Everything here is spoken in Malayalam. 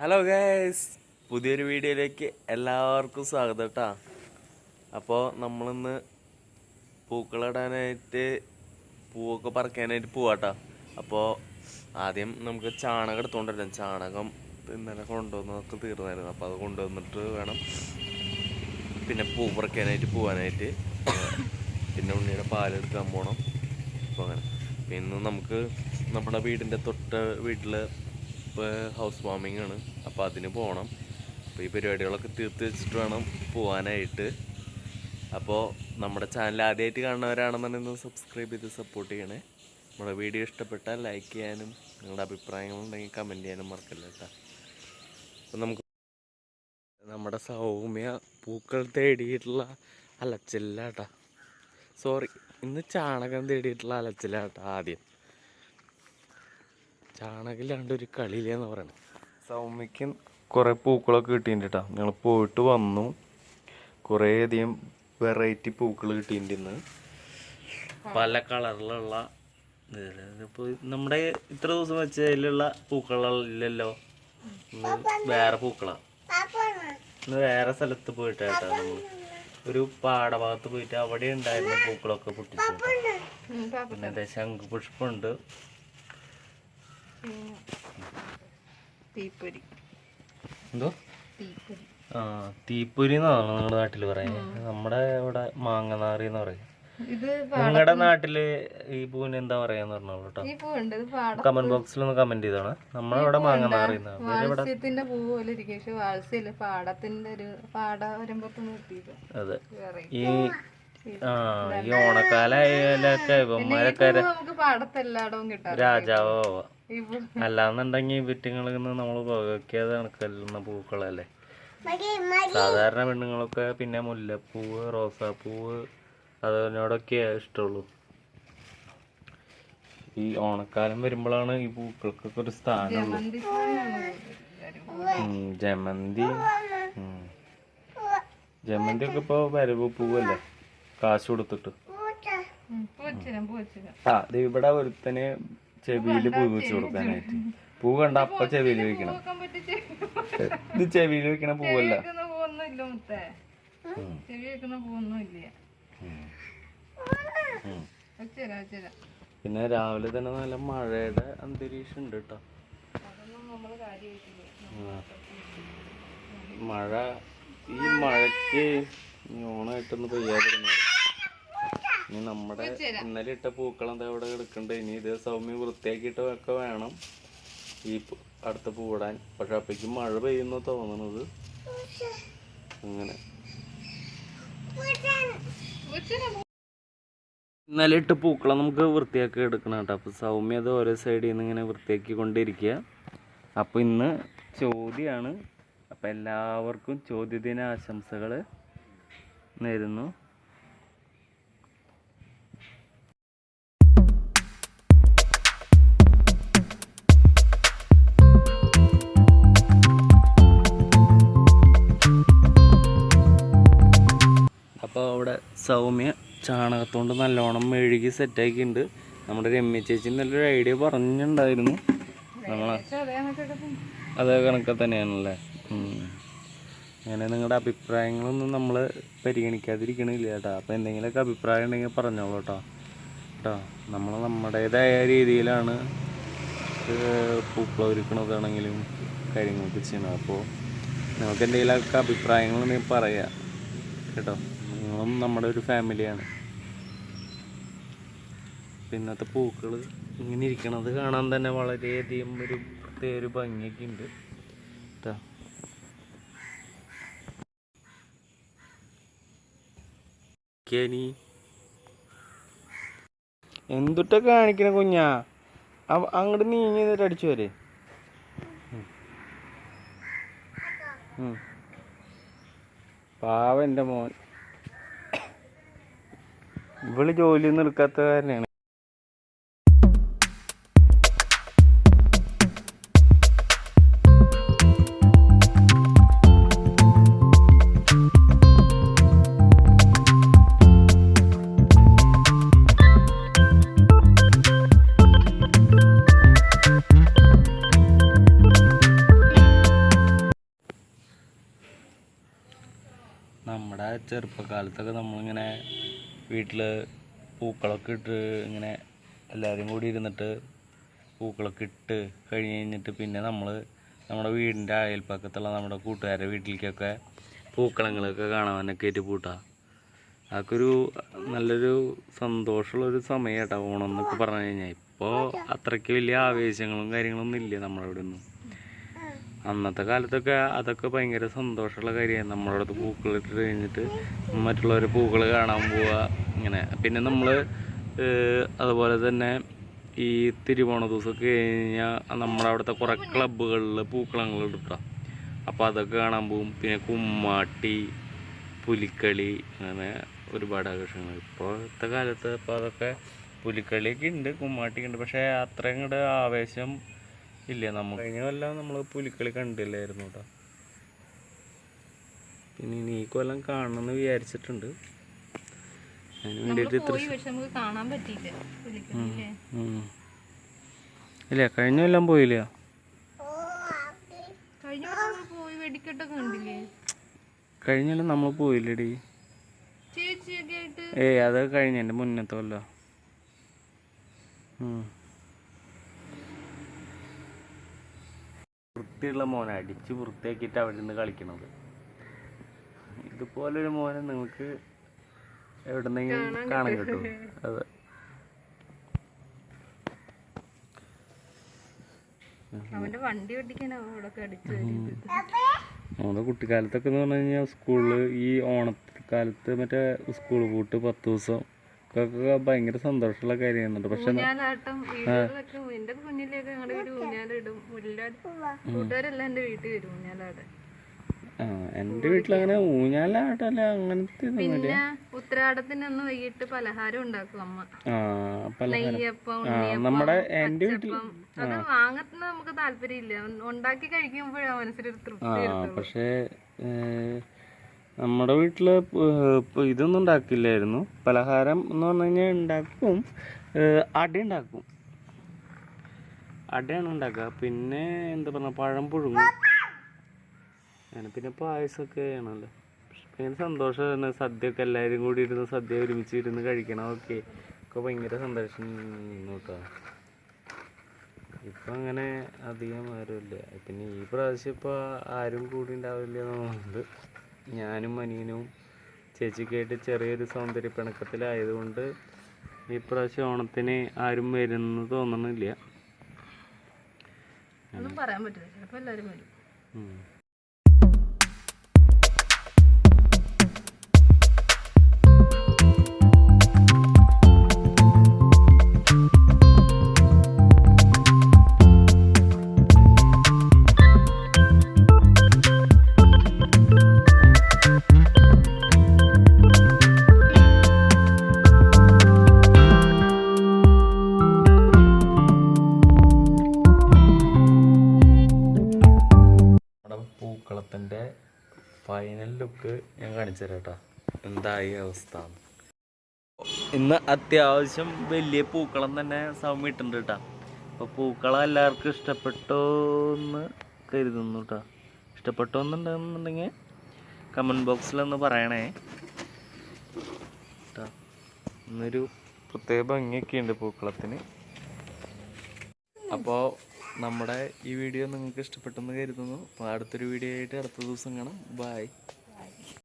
ഹലോ ഗൈസ് പുതിയൊരു വീഡിയോയിലേക്ക് എല്ലാവർക്കും സ്വാഗതം കേട്ടോ അപ്പോൾ നമ്മളിന്ന് പൂക്കളിടാനായിട്ട് പൂവൊക്കെ പറിക്കാനായിട്ട് പോവാട്ടോ അപ്പോൾ ആദ്യം നമുക്ക് ചാണകം എടുത്തുകൊണ്ടിരാം ചാണകം ഇന്നലെ കൊണ്ടുവന്നതൊക്കെ തീർന്നായിരുന്നു. അപ്പോൾ അത് കൊണ്ടുവന്നിട്ട് വേണം പിന്നെ പൂ പറിക്കാനായിട്ട് പോവാനായിട്ട്. പിന്നെ ഉണ്ണിയുടെ പാലെടുക്കാൻ പോകണം അപ്പോൾ അങ്ങനെ. പിന്നെ നമുക്ക് നമ്മുടെ വീടിന്റെ തൊട്ട് വീട്ടിൽ ഹൗസ് വാമിംഗ് ആണ്. അപ്പോൾ അതിന് പോകണം അപ്പോൾ ഈ പരിപാടികളൊക്കെ തീർത്ത് വെച്ചിട്ട് വേണം പോകാനായിട്ട് അപ്പോൾ നമ്മുടെ ചാനൽ ആദ്യമായിട്ട് കാണുന്നവരാണെന്നുണ്ടെങ്കിൽ സബ്സ്ക്രൈബ് ചെയ്ത് സപ്പോർട്ട് ചെയ്യണേ. നമ്മുടെ വീഡിയോ ഇഷ്ടപ്പെട്ടാൽ ലൈക്ക് ചെയ്യാനും നിങ്ങളുടെ അഭിപ്രായങ്ങളുണ്ടെങ്കിൽ കമന്റ് ചെയ്യാനും മറക്കല്ല കേട്ടോ. അപ്പോൾ നമുക്ക് നമ്മുടെ സൗമ്യ പൂക്കൾ തേടിയിട്ടുള്ള അലച്ചില്ല കേട്ടോ സോറി ഇന്ന് ചാണകം തേടിയിട്ടുള്ള അലച്ചില്ല കേട്ടോ ആദ്യം. ചാണകമില്ലാണ്ട് ഒരു കളിയില്ലെന്ന് പറയണത് സൗമ്യക്ക് കുറേ പൂക്കളൊക്കെ കിട്ടിയിട്ടുണ്ട് കേട്ടോ ഞങ്ങൾ പോയിട്ട് വന്നു. കുറേ അധികം വെറൈറ്റി പൂക്കൾ കിട്ടിയിട്ടുണ്ട് ഇന്ന്. പല കളറിലുള്ള ഇപ്പോൾ നമ്മുടെ ഇത്ര ദിവസം വെച്ചതിലുള്ള പൂക്കളില്ലല്ലോ? വേറെ പൂക്കളാണ് ഇന്ന് വേറെ സ്ഥലത്ത് പോയിട്ടാ നമ്മൾ ഒരു പാടഭാഗത്ത് പോയിട്ട് അവിടെ ഉണ്ടായിരുന്ന പൂക്കളൊക്കെ പൊട്ടിച്ചു. പിന്നെ ദേ ശംഖുപുഷ്പമുണ്ട് തീപ്പൊരി. എന്തോ? ആ തീപ്പൊരി എന്നാണ് നിങ്ങളുടെ നാട്ടിൽ പറയുന്നത് നമ്മുടെ ഇവിടെ മാങ്ങനാറി എന്ന് പറയും. നിങ്ങളുടെ നാട്ടിൽ ഈ പൂവിന് എന്താ പറയാന്ന് പറഞ്ഞോളൂ കേട്ടോ. കമന്റ് ബോക്സിൽ ഒന്ന് കമന്റ് ചെയ്താണ് നമ്മുടെ ഇവിടെ മാങ്ങനാറി പക്ഷെ പാടത്തിന്റെ ഒരു പാട അതെ. ഈ ആ ഈ ഓണക്കാലായാലൊക്കെ ഇവന്മാരൊക്കെ രാജാവോ? അല്ലാന്നുണ്ടെങ്കിൽ വിറ്റുങ്ങളിൽ നിന്ന് നമ്മൾ കണക്കല്ലുന്ന പൂക്കളല്ലേ? സാധാരണ പെണ്ണുങ്ങളൊക്കെ പിന്നെ മുല്ലപ്പൂവ് റോസാപ്പൂവ് അതിനോടൊക്കെ ഇഷ്ടമുള്ളൂ ഈ ഓണക്കാലം വരുമ്പോഴാണ് ഈ പൂക്കൾക്കൊക്കെ ഒരു സ്ഥാനമുള്ളൂ ഉം, ജമന്തി. ഉം. ജമന്തി ഒക്കെ ഇപ്പൊ വരവ് പൂവല്ലേ? കാശ് കൊടുത്തിട്ട്. ആ ഇവിടെ ഒരുത്തന് ചെവിയിൽ പൂ വെച്ച് കൊടുക്കാനായിട്ട്. പൂ കണ്ട അപ്പ ചെവിയിൽ വെക്കണം. ഇത് ചെവിയിൽ വെക്കണ പൂവല്ല. പിന്നെ രാവിലെ തന്നെ നല്ല മഴയുടെ അന്തരീക്ഷം ഉണ്ട് കേട്ടോ. മഴ ഈ മഴയ്ക്ക് ഓണായിട്ടൊന്ന് പെയ്യാതിരുന്നത് ഇനി നമ്മുടെ ഇന്നലെ ഇട്ട പൂക്കൾ എന്താ ഇവിടെ എടുക്കണ്ടേ? ഇനി ഇത് സൗമ്യ വൃത്തിയാക്കിയിട്ട് ഒക്കെ വേണം ഈ അടുത്ത പൂവിടാൻ. പക്ഷെ അപ്പേക്ക് മഴ പെയ്യുന്നു തോന്നണത്. അങ്ങനെ. ഇന്നലെ ഇട്ട പൂക്കളം നമുക്ക് വൃത്തിയാക്കി എടുക്കണം കേട്ടോ. അപ്പോൾ സൗമ്യ അത് ഓരോ സൈഡിൽ നിന്ന് ഇങ്ങനെ വൃത്തിയാക്കി കൊണ്ടിരിക്കുക അപ്പോൾ ഇന്ന് ചോദ്യമാണ് അപ്പോൾ എല്ലാവർക്കും ചോദ്യദിന ആശംസകൾ നേരുന്നു. സൗമ്യ ചാണകത്തോണ്ട് നല്ലോണം മെഴുകി സെറ്റാക്കിയിട്ടുണ്ട് നമ്മുടെ രമ്യ ചേച്ചി നല്ലൊരു ഐഡിയ പറഞ്ഞിട്ടുണ്ടായിരുന്നു. നമ്മളെ അതേ കണക്കെ തന്നെയാണല്ലേ. അങ്ങനെ നിങ്ങളുടെ അഭിപ്രായങ്ങളൊന്നും നമ്മൾ പരിഗണിക്കാതിരിക്കണില്ല കേട്ടോ. അപ്പോൾ എന്തെങ്കിലുമൊക്കെ അഭിപ്രായം ഉണ്ടെങ്കിൽ പറഞ്ഞോളൂ കേട്ടോ. കേട്ടോ നമ്മൾ നമ്മുടേതായ രീതിയിലാണ് പൂക്കളൊരുക്കണതാണെങ്കിലും കാര്യങ്ങളൊക്കെ ചെയ്യണം അപ്പോൾ നിങ്ങൾക്ക് എന്തെങ്കിലുമൊക്കെ അഭിപ്രായങ്ങളുണ്ടെങ്കിൽ പറയാം. കേട്ടോ. നിങ്ങളും നമ്മുടെ ഒരു ഫാമിലിയാണ്. പിന്നത്തെ പൂക്കൾ ഇങ്ങനെ ഇരിക്കണത് കാണാൻ തന്നെ വളരെയധികം ഒരു പ്രത്യേക ഒരു ഭംഗിയൊക്കെ ഉണ്ട്. കേട്ടോ കെനി എന്തുട്ട കാണിക്കണ കുഞ്ഞാ? അങ്ങട് അങ്ങോട്ട് നീങ്ങി നിന്നിട്ട് അടിച്ചു വരെ പാവ എന്റെ മോൻ. ഇവൾ ജോലിയൊന്നും എടുക്കാത്ത കാരനാണ്. നമ്മുടെ ചെറുപ്പക്കാലത്തൊക്കെ നമ്മളിങ്ങനെ വീട്ടിൽ പൂക്കളൊക്കെ ഇട്ട് ഇങ്ങനെ എല്ലാവരും കൂടി ഇരുന്നിട്ട് പൂക്കളൊക്കെ ഇട്ട് കഴിഞ്ഞ് കഴിഞ്ഞിട്ട് പിന്നെ നമ്മൾ നമ്മുടെ വീടിന്റെ അയൽപ്പക്കത്തുള്ള നമ്മുടെ കൂട്ടുകാരുടെ വീട്ടിലേക്കൊക്കെ പൂക്കളങ്ങളൊക്കെ കാണാനൊക്കെ ആയിട്ട് പൂട്ടാ. അതൊക്കെ നല്ലൊരു സന്തോഷമുള്ളൊരു സമയം കേട്ടോ ഓണം എന്നൊക്കെ പറഞ്ഞു കഴിഞ്ഞാൽ ഇപ്പോൾ അത്രയ്ക്ക് വലിയ ആവേശങ്ങളും കാര്യങ്ങളൊന്നും ഇല്ല നമ്മുടെ ഇവിടെ അന്നത്തെ കാലത്തൊക്കെ അതൊക്കെ ഭയങ്കര സന്തോഷമുള്ള കാര്യമാണ് നമ്മുടെ അടുത്ത് പൂക്കൾ ഇട്ട് കഴിഞ്ഞിട്ട് മറ്റുള്ളവർ പൂക്കൾ കാണാൻ പോവുക ഇങ്ങനെ. പിന്നെ നമ്മൾ അതുപോലെ തന്നെ ഈ തിരുവോണ ദിവസമൊക്കെ കഴിഞ്ഞാൽ നമ്മുടെ അവിടുത്തെ കുറേ ക്ലബ്ബുകളിൽ പൂക്കളങ്ങൾ ഇട്ടാം അപ്പോൾ അതൊക്കെ കാണാൻ പോകും പിന്നെ കുമ്മാട്ടി പുലിക്കളി അങ്ങനെ ഒരുപാട് ആഘോഷങ്ങൾ. ഇപ്പോഴത്തെ കാലത്ത് ഇപ്പോൾ അതൊക്കെ പുലിക്കളിയൊക്കെ ഉണ്ട് കുമ്മാട്ടിയൊക്കെ ഉണ്ട് പക്ഷേ അത്രയും കൂടെ ആവേശം ഇല്ല നമ്മൾ കഴിഞ്ഞ കൊല്ലം നമ്മൾ പുലിക്കളി കണ്ടില്ലായിരുന്നു കേട്ടോ പിന്നെ ഇനി ഈ കൊല്ലം കാണണമെന്ന് വിചാരിച്ചിട്ടുണ്ട്. അതിന് വേണ്ടിയിട്ട് ഇത്ര. ഇല്ല കഴിഞ്ഞ കൊല്ലം പോയില്ല. കഴിഞ്ഞ കൊല്ലം നമ്മൾ പോയില്ലടി. ഏയ് അത് കഴിഞ്ഞ എന്റെ മുന്നത്തെ കൊല്ലോ. വൃത്തിയുള്ള മോനെ അടിച്ച് വൃത്തിയാക്കിയിട്ട് അവിടെ നിന്ന് കളിക്കണത്. ഇതുപോലൊരു മോനെ നിങ്ങൾക്ക് എവിടെന്നെങ്കിലും കാണാൻ കിട്ടും. അതെ. അവന്റെ വണ്ടി നമ്മുടെ കുട്ടിക്കാലത്തൊക്കെ എന്ന് പറഞ്ഞു കഴിഞ്ഞാൽ സ്കൂളിൽ ഈ ഓണക്കാലത്ത് മറ്റേ സ്കൂൾ പൂട്ട് പത്ത് ദിവസം ഒക്കെ ഭയങ്കര സന്തോഷമുള്ള കാര്യമാണ് പക്ഷെ ഊഞ്ഞാലാട്ടം എന്റെ കുഞ്ഞിലേക്ക് ഞങ്ങളുടെ വീട് ഊഞ്ഞാലിടും. എല്ലാവരും കൂട്ടുകാരെല്ലാം എന്റെ വീട്ടിൽ വരും ഊഞ്ഞാലാടാൻ. ആ എന്റെ വീട്ടിലങ്ങനെ ഊഞ്ഞാലാട്ടല്ല അങ്ങനത്തെ പിന്നെ ഉത്തരാടത്തിന് അന്ന് വൈകിട്ട് പലഹാരം ഉണ്ടാക്കും അമ്മ. ആ പലഹാരം. നമ്മുടെ എന്റെ വീട്ടിൽ അത് വാങ്ങത്തിന് നമുക്ക് താല്പര്യമില്ല. ഉണ്ടാക്കി കഴിക്കുമ്പോഴാണ് മനസ്സിലൊരു തൃപ്തി പക്ഷേ നമ്മുടെ വീട്ടിൽ ഇതൊന്നും ഉണ്ടാക്കില്ലായിരുന്നു. പലഹാരം എന്ന് പറഞ്ഞു കഴിഞ്ഞാൽ ഉണ്ടാക്കും അട ഉണ്ടാക്കും. അടയാണ് ഉണ്ടാക്കുക. പിന്നെ എന്താ പറയുക പഴം പുഴുങ്ങും. അങ്ങനെ പിന്നെ പായസമൊക്കെ ആണല്ലോ ഭയങ്കര സന്തോഷമായിരുന്നു സദ്യയൊക്കെ എല്ലാവരും കൂടി ഇരുന്ന് സദ്യ ഒരുമിച്ച് ഇരുന്ന് കഴിക്കണം. ഓക്കെ. ഒക്കെ ഭയങ്കര സന്തോഷം കേട്ടോ ഇപ്പം അങ്ങനെ അധികം ആരുമില്ല. പിന്നെ ഈ പ്രാവശ്യം ഇപ്പോൾ ആരും കൂടി ഉണ്ടാവില്ല എന്നുള്ളത് ഞാനും അനിയനും ചേച്ചിക്കായിട്ട് ചെറിയൊരു സൗന്ദര്യ പിണക്കത്തിലായതുകൊണ്ട് ഈ പ്രാവശ്യം ഓണത്തിന് ആരും വരുന്നു തോന്നണില്ല ഒന്നും പറയാൻ പറ്റില്ല. ചിലപ്പോൾ എല്ലാവരും വരും. പൂക്കളത്തിന്റെ ഫൈനൽ ലുക്ക് ഞാൻ കാണിച്ചു തരാം എന്തായി അവസ്ഥ? ഇന്ന് അത്യാവശ്യം വലിയ പൂക്കളം തന്നെ സൗമ്യ ഇട്ടുണ്ട് കേട്ടോ അപ്പോൾ പൂക്കളം എല്ലാവർക്കും ഇഷ്ടപ്പെട്ടോന്ന് കരുതുന്നു കേട്ടോ ഇഷ്ടപ്പെട്ടോ എന്നുണ്ടെന്നുണ്ടെങ്കിൽ കമന്റ് ബോക്സിലൊന്ന് പറയണേ. കേട്ടോ ഇന്നൊരു പ്രത്യേക ഭംഗിയൊക്കെ ഉണ്ട് പൂക്കളത്തിന്. അപ്പോൾ നമ്മുടെ ഈ വീഡിയോ നിങ്ങൾക്ക് ഇഷ്ടപ്പെട്ടെന്ന് കരുതുന്നു. അപ്പോൾ അടുത്തൊരു വീഡിയോ ആയിട്ട് അടുത്ത ദിവസം കാണാം. ബായ്